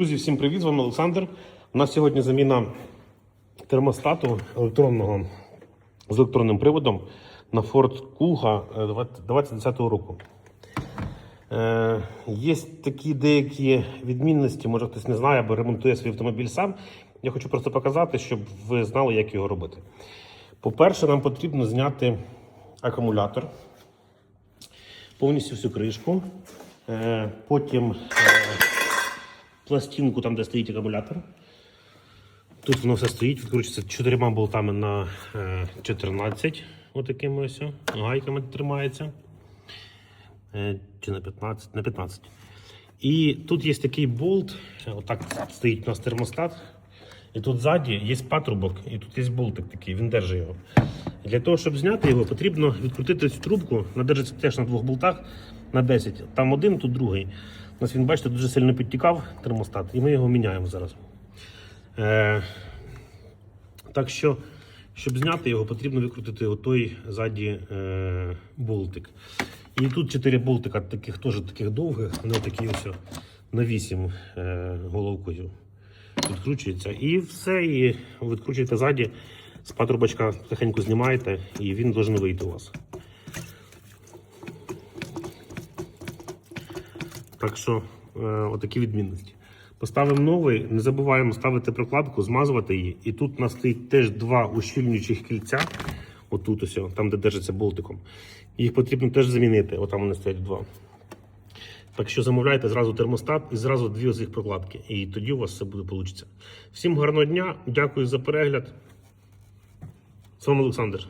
Друзі, всім привіт! З вами Олександр. У нас сьогодні заміна термостату електронного з електронним приводом на Ford Kuga е, 2010 року. Е, є такі деякі відмінності, може хтось не знає або ремонтує свій автомобіль сам. Я хочу просто показати, щоб ви знали, як його робити. По-перше, нам потрібно зняти акумулятор, повністю всю кришку. Е, потім е, пластинку, там, де стоїть акумулятор. Тут воно все стоїть, відкручується чотирма болтами на е, 14. Отакими ось гайками тримається. Е, чи на 15? На 15. І тут є такий болт, отак стоїть у нас термостат. І тут ззаді є патрубок, і тут є болтик такий, він держить його. Для того, щоб зняти його, потрібно відкрутити цю трубку. Вона держиться теж на двох болтах на 10. Там один, тут другий. У нас він, бачите, дуже сильно підтікав термостат, і ми його міняємо зараз. Е, так що, щоб зняти його, потрібно викрутити отой ззаді е, болтик. І тут 4 болтика, таких теж таких довгих, вони такі ось на 8 е, головкою відкручується. І все, і відкручуєте ззаді, з патрубочка тихенько знімаєте, і він должен вийти у вас. Так що, е, отакі відмінності. Поставимо новий, не забуваємо ставити прокладку, змазувати її. І тут у нас стоїть теж два ущільнюючих кільця. Отут ось, там, де держиться болтиком. Їх потрібно теж замінити. Отам вони стоять два. Так що замовляйте зразу термостат і зразу дві оцих прокладки. І тоді у вас все буде вийде. Всім гарного дня, дякую за перегляд. З вами Олександр.